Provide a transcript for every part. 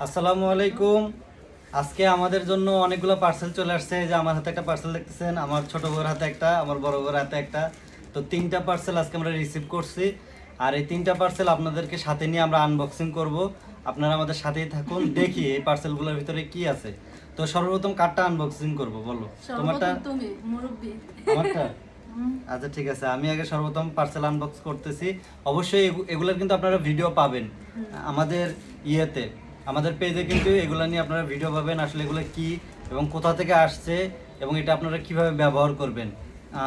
আসসালামু আলাইকুম। আজকে আমাদের জন্য অনেকগুলো পার্সেল চলে আসছে। যে আমার হাতে একটা পার্সেল দেখতেছেন আমার ছোট বউয়ের হাতে একটা আমার বড় বউয়ের হাতে একটা। তো তিনটা পার্সেল আজকে আমরা রিসিভ করছি। আর এই তিনটা পার্সেল আপনাদেরকে সাথে নিয়ে আমরা আনবক্সিং করব। আপনারা আমাদের সাথেই থাকুন দেখি এই পার্সেলগুলোর ভিতরে কি আছে। তো সর্বপ্রথম কার্ডটা আনবক্সিং করব বলো। তোমারটা? আমারটা? আচ্ছা ঠিক আছে। আমি আগে সর্বপ্রথম পার্সেল আনবক্স করতেছি। অবশ্যই এগু- এগুলোর কিন্তু আপনারা ভিডিও পাবেন আমাদের ইয়েতে। আমাদের পেজে কিন্তু এগুলো নিয়ে আপনারা ভিডিও পাবেন আসলে এগুলো কি এবং কোথা থেকে আসছে এবং এটা আপনারা কীভাবে ব্যবহার করবেন।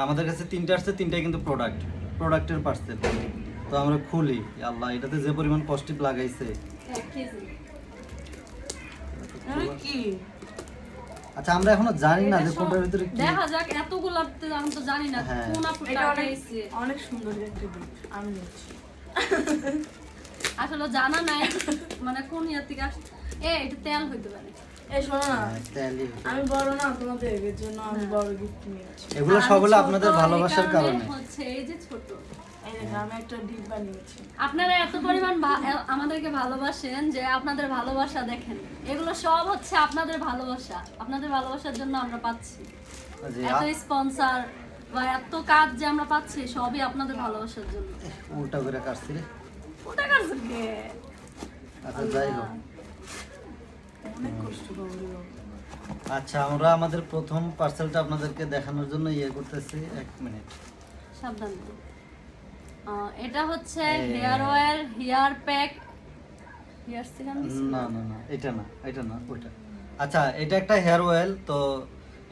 আমাদের কাছে তিনটা আসছে তিনটাই কিন্তু প্রোডাক্ট প্রোডাক্টের পার্সেল তো আমরা খুলি আল্লাহ এটাতে যে পরিমাণ কস্টিপ লাগাইছে। কি? আচ্ছা আমরা এখনও জানি না যে কোনটার ভিতরে কি দেখা যাক এতগুলো আমি তো জানি না হ্যাঁ। কোন অনেক সুন্দর একটা আমি নিচ্ছি। আসলে জানা নাই মানে কোন ইয়ার থেকে আসছে এ এটা তেল হইতে পারে। এই শোনো না। হ্যাঁ, তেলই হতো। আমি বড় না তোমাদের এর জন্য আমি বড় গিফট নিয়েছি এগুলো সবগুলো আপনাদের ভালোবাসার কারণে। হচ্ছে এই যে ছোট। এই দেখো আমি একটা ডিব্বা নিয়েছি আপনারা এত পরিমাণ আমাদেরকে ভালোবাসেন যে আপনাদের ভালোবাসা দেখেন। এগুলো সব হচ্ছে আপনাদের ভালোবাসা। আপনাদের ভালোবাসার জন্য আমরা পাচ্ছি। এত স্পন্সর বা এত কাজ যে আমরা পাচ্ছি সবই আপনাদের ভালোবাসার জন্য। উল্টা করে কাটছি আচ্ছা যাই হোক। আচ্ছা আমরা আমাদের প্রথম পার্সেলটা আপনাদেরকে দেখানোর জন্য ইয়ে করতেছি। এক মিনিট। সাবধান। এটা হচ্ছে hair oil hair pack. Hair serum না না না এটা না এটা না ওইটা। আচ্ছা এটা একটা হেয়ার অয়েল তো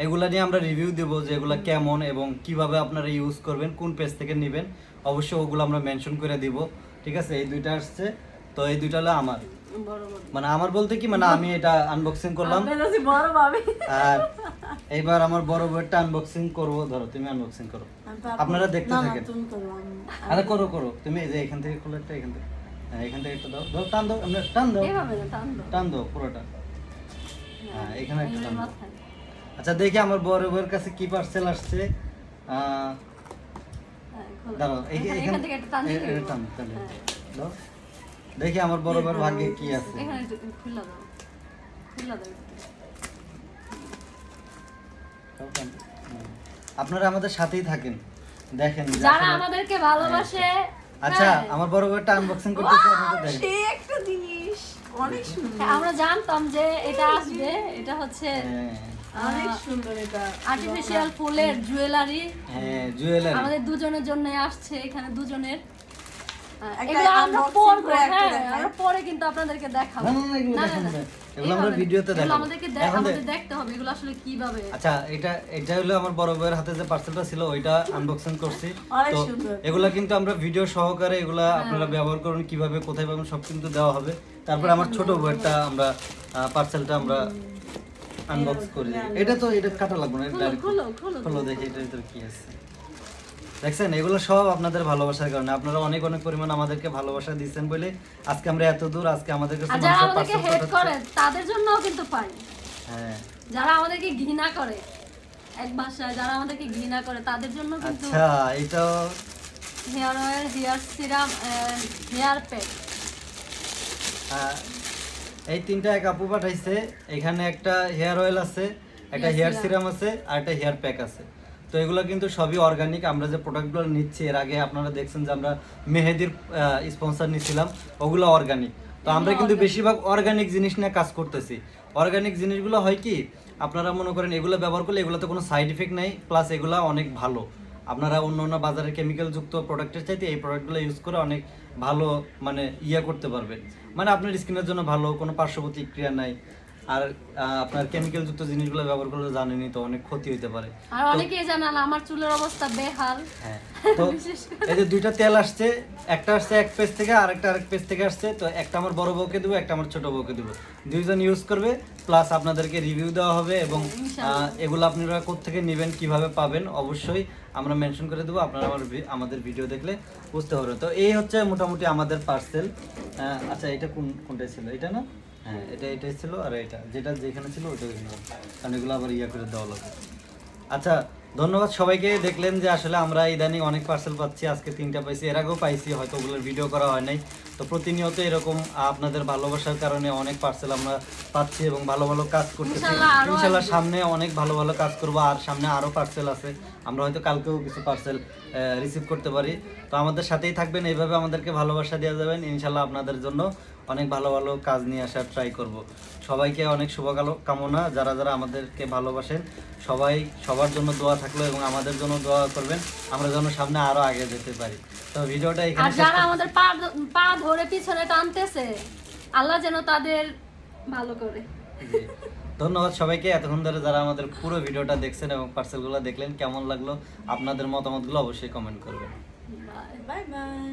এগুলা নিয়ে আমরা রিভিউ দেব যে এগুলা কেমন এবং কীভাবে আপনারা ইউজ করবেন কোন পেজ থেকে নেবেন। অবশ্যই ওগুলো আমরা মেনশন করে দিব। ঠিক আছে এই দুইটা আসছে। তো এই দুইটা হলো আমার। মানে আমার বলতে কি মানে আমি এটা আনবক্সিং করলাম। আর এইবার আমার বড় বইটা আনবক্সিং করব। ধরো তুমি আনবক্সিং করো। আপনারা দেখতে থাকেন। আরে করো করো। তুমি এই যে এখান থেকে খোলো একটা এখান থেকে। হ্যাঁ এখান থেকে একটা দাও। দাও টান দাও আমরা টান দাও। টান দাও। টান দাও পুরোটা। হ্যাঁ এখানে একটা টান দাও। আচ্ছা দেখি আমার বড় বউয়ের কাছে কি পার্সেল আসছে। দাঁড়াও এখান- থেকে একটা টান। টান হ্যাঁ। দেখি আমার বড় বউয়ের ভাগ্যে কি আছে। এখানে দাও। দাও। আপনারা আমাদের সাথেই থাকেন। দেখেন যারা আমাদেরকে ভালোবাসে আচ্ছা হ্যাঁ। আমার বড় বউয়েরটা আনবক্সিং করতেছে আপনাদের দেখেন। সেই একটা জিনিস। অনেক সুন্দর। হ্যাঁ, আমরা জানতাম যে এটা আসবে। এটা হচ্ছে হ্যাঁ। অনেক সুন্দর এটা আর্টিফিশিয়াল ফুলের জুয়েলারি হ্যাঁ জুয়েলারি আমাদের দুজনের জন্য আসছে এখানে দুজনের হ্যাঁ, এগুলো আমরা পরবো হ্যাঁ আমরা পরে কিন্তু আপনাদেরকে দেখাবো না, না, না, এগুলো না, না, দেখানো না। যায়। এগুলো আমরা ভিডিওতে দেখাবো। আমাদেরকে আমাদের দেখতে হবে এগুলো আসলে কীভাবে আচ্ছা এটা এটা হলো আমার বড় বউয়ের হাতে যে পার্সেলটা ছিল ওইটা আনবক্সিং করছি তো সুন্দর। কিন্তু আমরা ভিডিও সহকারে এগুলা হ্যাঁ। আপনারা ব্যবহার করুন কীভাবে কোথায় পাবেন সব কিন্তু দেওয়া হবে তারপরে আমার ছোট বউয়েরটা আমরা পার্সেলটা আমরা আনবক্স করে এটা তো এটা কাটা লাগবে না এটা খুলো, খুলো, দেখি। এটার ভিতরে কি আছে। দেখছেন এগুলো সব আপনাদের ভালোবাসার কারণে। আপনারা অনেক অনেক পরিমাণ আমাদেরকে ভালোবাসা দিচ্ছেন বলে আজকে আমরা এত দূর আজকে আমাদের কাছে যারা আমাদেরকে করে তাদের জন্যও কিন্তু পাই হ্যাঁ। যারা আমাদেরকে ঘৃণা করে এক ভাষায় যারা আমাদেরকে ঘৃণা করে তাদের জন্য কিন্তু আচ্ছা এটা hair oil hair serum hair pack এই তিনটা এক আপু পাঠাইছে এখানে একটা হেয়ার অয়েল আছে একটা হেয়ার সিরাম আছে আর একটা হেয়ার প্যাক আছে। তো এগুলো কিন্তু সবই অর্গানিক আমরা যে প্রোডাক্টগুলো নিচ্ছি এর আগে আপনারা দেখছেন যে আমরা মেহেদির স্পন্সর নিছিলাম ওগুলো অর্গানিক তো আমরা কিন্তু বেশিরভাগ অর্গানিক জিনিস নিয়ে কাজ করতেছি। অর্গানিক জিনিসগুলো হয় কি আপনারা মনে করেন এগুলো ব্যবহার করলে এগুলোতে কোনো সাইড ইফেক্ট নাই প্লাস এগুলো অনেক ভালো। আপনারা অন্য অন্য বাজারের কেমিক্যাল যুক্ত প্রোডাক্টের চাইতে এই প্রোডাক্টগুলো ইউজ করে অনেক ভালো মানে ইয়ে করতে পারবেন। মানে আপনার স্কিনের জন্য ভালো, কোনো পার্শ্ববর্তী ক্রিয়া নাই। আর আপনার কেমিক্যাল যুক্ত জিনিসগুলো ব্যবহার করলে জানেনই তো অনেক ক্ষতি হতে পারে। আর অনেকেই জানাল আমার চুলের অবস্থা বেহাল। হ্যাঁ তো এই যে দুইটা তেল আসছে একটা আসছে এক পেজ থেকে আর একটা আরেক পেজ থেকে আসছে তো একটা আমার বড় বউকে দেবো একটা আমার ছোট বউকে দেবো। দুইজন ইউজ করবে প্লাস আপনাদেরকে রিভিউ দেওয়া হবে এবং এগুলো আপনারা কোথেকে নেবেন কীভাবে পাবেন অবশ্যই আমরা মেনশন করে দেবো আপনারা আমার আমাদের ভিডিও দেখলে বুঝতে পারবে তো এই হচ্ছে মোটামুটি আমাদের পার্সেল আচ্ছা এটা কোন কোনটা ছিল? এটা না? হ্যাঁ এটা এটাই ছিল আর এটা। যেটা যেখানে ছিল ওটা ওইখানে কারণ এগুলো আবার ইয়া করে দেওয়া লাগবে আচ্ছা ধন্যবাদ সবাইকে। দেখলেন যে আসলে আমরা ইদানিং অনেক পার্সেল পাচ্ছি, আজকে তিনটা পাইছি। এর আগেও পাইছি, হয়তো ওগুলোর ভিডিও করা হয় নাই। তো প্রতিনিয়ত এরকম আপনাদের ভালোবাসার কারণে অনেক পার্সেল আমরা পাচ্ছি এবং ভালো ভালো কাজ করতেছি। ইনশাল্লাহ। সামনে অনেক ভালো ভালো কাজ করব আর সামনে আরও পার্সেল আছে। আমরা হয়তো কালকেও কিছু পার্সেল রিসিভ করতে পারি। তো আমাদের সাথেই থাকবেন এইভাবে আমাদেরকে ভালোবাসা দেওয়া যাবেন। ইনশাল্লাহ আপনাদের জন্য অনেক ভালো ভালো কাজ নিয়ে আসার ট্রাই করব। সবাইকে অনেক শুভ কামনা যারা যারা আমাদেরকে ভালোবাসেন সবাই সবার জন্য দোয়া থাকল এবং আমাদের জন্য দোয়া করবেন। আমরা যেন সামনে আরও আগে যেতে পারি। তো ভিডিওটা এখানে যারা আমাদের পা ধরে পিছনে টানতেছে আল্লাহ যেন তাদের ভালো করে। ধন্যবাদ সবাইকে এতক্ষণ ধরে যারা আমাদের পুরো ভিডিওটা দেখছেন এবং পার্সেলগুলো দেখলেন কেমন লাগল? আপনাদের মতামতগুলো অবশ্যই কমেন্ট করবেন। Bye bye bye